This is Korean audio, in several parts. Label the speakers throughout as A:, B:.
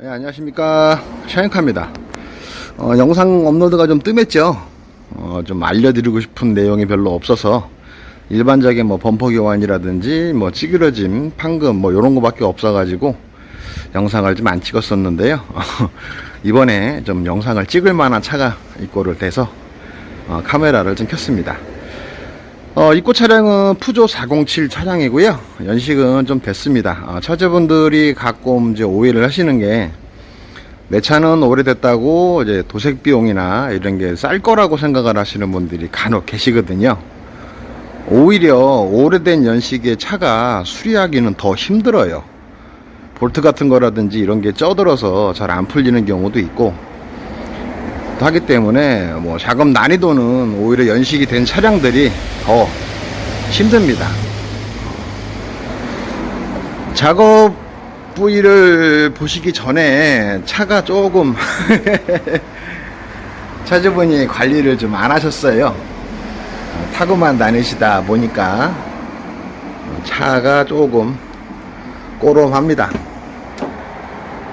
A: 네, 안녕하십니까. 샤인카입니다. 어, 영상 업로드가 좀 뜸했죠. 어, 좀 알려드리고 싶은 내용이 별로 없어서 일반적인 뭐 범퍼 교환이라든지 뭐 찌그러짐, 판금 뭐 이런 거밖에 없어 가지고 영상을 좀 안 찍었었는데요. 이번에 좀 영상을 찍을 만한 차가 입고를 돼서 어, 카메라를 좀 켰습니다. 어, 입고 차량은 푸조 407 차량이고요. 연식은 좀 됐습니다. 어, 처제분들이 가끔 이제 오해를 하시는 게 내 차는 오래됐다고 이제 도색 비용이나 이런 게 쌀 거라고 생각을 하시는 분들이 간혹 계시거든요. 오히려 오래된 연식의 차가 수리하기는 더 힘들어요. 볼트 같은 거라든지 이런 게 쪄들어서 잘 안 풀리는 경우도 있고 하기 때문에 뭐 작업 난이도는 오히려 연식이 된 차량들이 더 힘듭니다. 작업 부위를 보시기 전에 차가 조금 차주분이 관리를 좀 안 하셨어요. 타고만 다니시다 보니까 차가 조금 꼬롬합니다.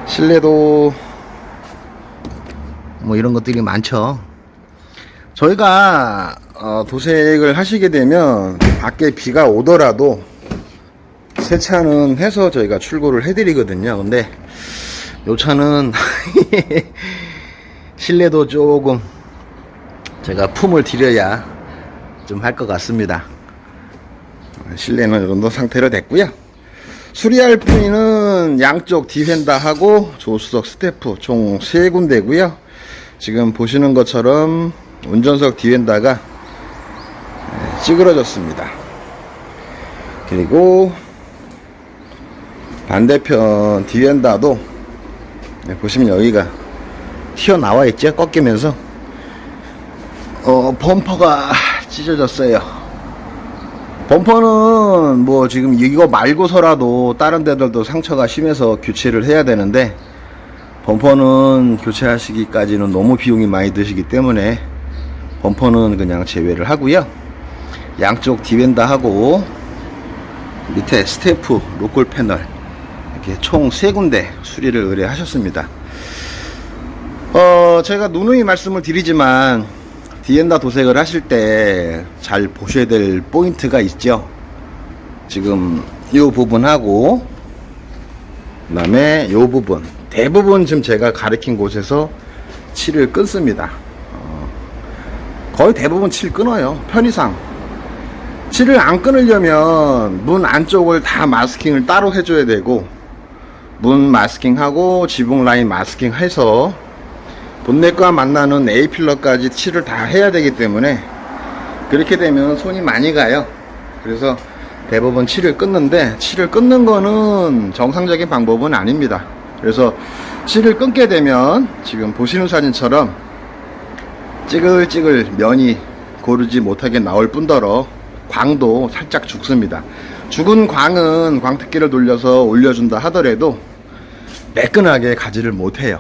A: 실내도 뭐 이런 것들이 많죠. 저희가 어, 도색을 하시게 되면 밖에 비가 오더라도 세차는 해서 저희가 출고를 해드리거든요. 근데 요 차는 실내도 조금 제가 품을 들여야 좀 할 것 같습니다. 실내는 이 정도 상태로 됐고요. 수리할 부위는 양쪽 디펜다 하고 조수석 스태프 총 3군데고요. 지금 보시는 것처럼 운전석 디펜다가 찌그러졌습니다. 그리고 반대편 디엔다도 네, 보시면 여기가 튀어나와 있죠? 꺾이면서. 어 범퍼가 찢어졌어요. 범퍼는 뭐 지금 이거 말고서라도 다른 데들도 상처가 심해서 교체를 해야 되는데 범퍼는 교체하시기까지는 너무 비용이 많이 드시기 때문에 범퍼는 그냥 제외를 하고요 양쪽 디엔다 하고 밑에 스태프 로컬 패널 이렇게 총세 군데 수리를 의뢰하셨습니다. 어, 제가 누누이 말씀을 드리지만 디엔다 도색을 하실 때 잘 보셔야 될 포인트가 있죠. 지금 이 부분하고 그 다음에 이 부분 대부분 지금 제가 가리킨 곳에서 칠을 끊습니다. 어, 거의 대부분 칠 끊어요. 편의상 칠을 안 끊으려면 문 안쪽을 다 마스킹을 따로 해줘야 되고 문 마스킹하고 지붕 라인 마스킹 해서 본넷과 만나는 A 필러까지 칠을 다 해야 되기 때문에 그렇게 되면 손이 많이 가요. 그래서 대부분 칠을 끊는데 칠을 끊는 거는 정상적인 방법은 아닙니다. 그래서 칠을 끊게 되면 지금 보시는 사진처럼 찌글찌글 면이 고르지 못하게 나올 뿐더러 광도 살짝 죽습니다. 죽은 광은 광특기를 돌려서 올려준다 하더라도 매끈하게 가지를 못해요.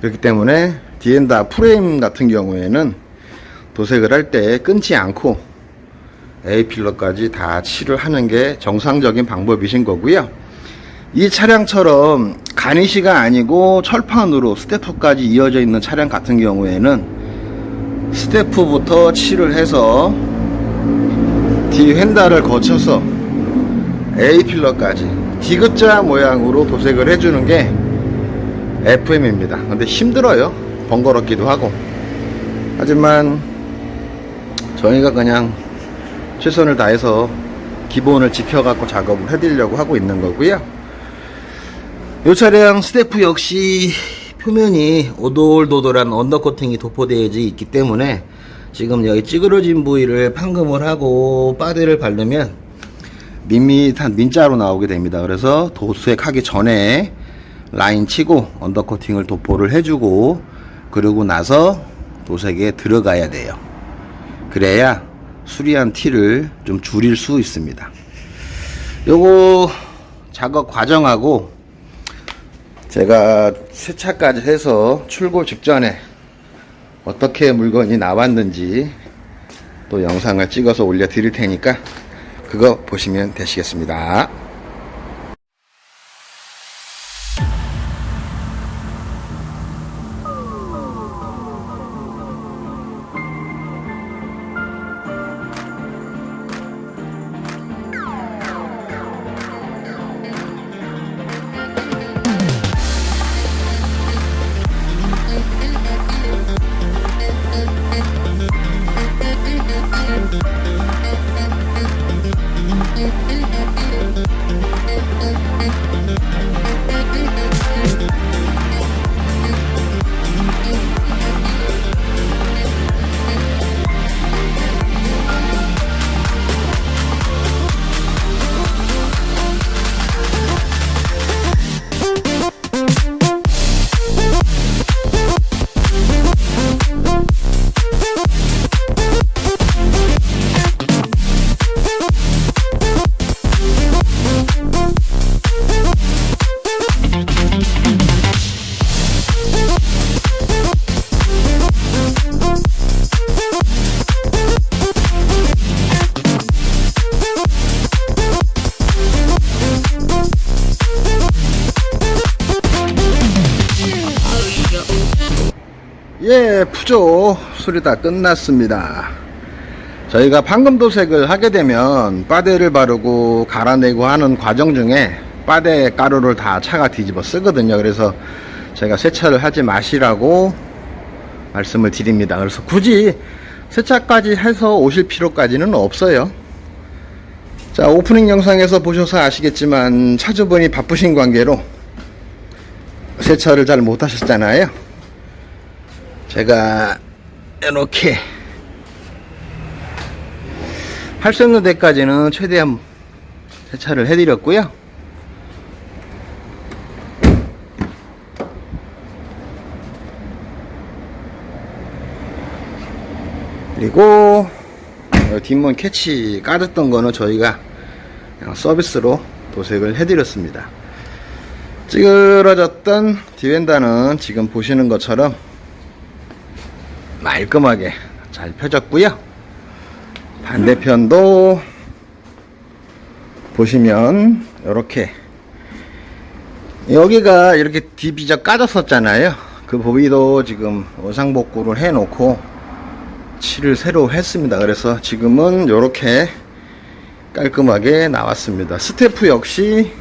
A: 그렇기 때문에 디엔다 프레임 같은 경우에는 도색을 할 때 끊지 않고 A 필러까지 다 칠을 하는 게 정상적인 방법이신 거고요. 이 차량처럼 가니시가 아니고 철판으로 스태프까지 이어져 있는 차량 같은 경우에는 스태프부터 칠을 해서 D 휀다를 거쳐서 A 필러까지 디귿자 모양으로 도색을 해주는 게 FM입니다. 근데 힘들어요. 번거롭기도 하고. 하지만 저희가 그냥 최선을 다해서 기본을 지켜갖고 작업을 해드리려고 하고 있는 거고요. 이 차량 스태프 역시 표면이 오돌도돌한 언더코팅이 도포되어 있기 때문에 지금 여기 찌그러진 부위를 판금을 하고 바디를 바르면 밋밋한 민자로 나오게 됩니다. 그래서 도색하기 전에 라인 치고 언더코팅을 도포를 해주고 그러고 나서 도색에 들어가야 돼요. 그래야 수리한 티를 좀 줄일 수 있습니다. 요거 작업 과정하고 제가 세차까지 해서 출고 직전에 어떻게 물건이 나왔는지 또 영상을 찍어서 올려 드릴 테니까 그거 보시면 되시겠습니다. 수리 다 끝났습니다. 저희가 방금 도색을 하게 되면 빠데를 바르고 갈아내고 하는 과정 중에 빠데 가루를 다 차가 뒤집어 쓰거든요. 그래서 제가 세차를 하지 마시라고 말씀을 드립니다. 그래서 굳이 세차까지 해서 오실 필요까지는 없어요. 자, 오프닝 영상에서 보셔서 아시겠지만 차주분이 바쁘신 관계로 세차를 잘 못하셨잖아요. 제가 이렇게 할 수 있는 데까지는 최대한 세차를 해드렸고요. 그리고 어, 뒷문 캐치 까졌던 거는 저희가 서비스로 도색을 해드렸습니다. 찌그러졌던 디웬다는 지금 보시는 것처럼 말끔하게 잘 펴졌고요. 반대편도 보시면 이렇게 여기가 이렇게 디비저 까졌었잖아요. 그 부위도 지금 원상복구를 해 놓고 칠을 새로 했습니다. 그래서 지금은 이렇게 깔끔하게 나왔습니다. 스태프 역시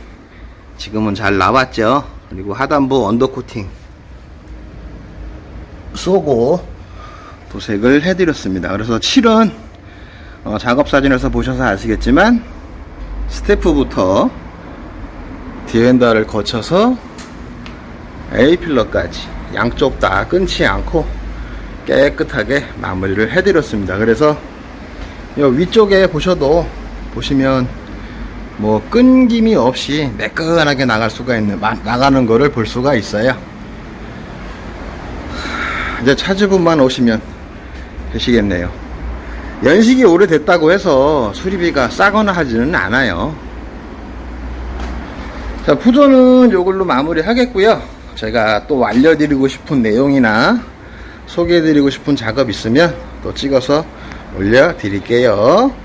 A: 지금은 잘 나왔죠. 그리고 하단부 언더코팅 쏘고 도색을 해드렸습니다. 그래서 칠은 어, 작업 사진에서 보셔서 아시겠지만 스태프부터 디엔더를 거쳐서 A필러까지 양쪽 다 끊지 않고 깨끗하게 마무리를 해드렸습니다. 그래서 이 위쪽에 보셔도 보시면 뭐 끊김이 없이 매끈하게 나갈 수가 있는 마- 나가는 거를 볼 수가 있어요. 이제 차주분만 오시면 되시겠네요. 연식이 오래됐다고 해서 수리비가 싸거나 하지는 않아요. 자, 푸조는 이걸로 마무리 하겠고요. 제가 또 알려드리고 싶은 내용이나 소개해드리고 싶은 작업 있으면 또 찍어서 올려드릴게요.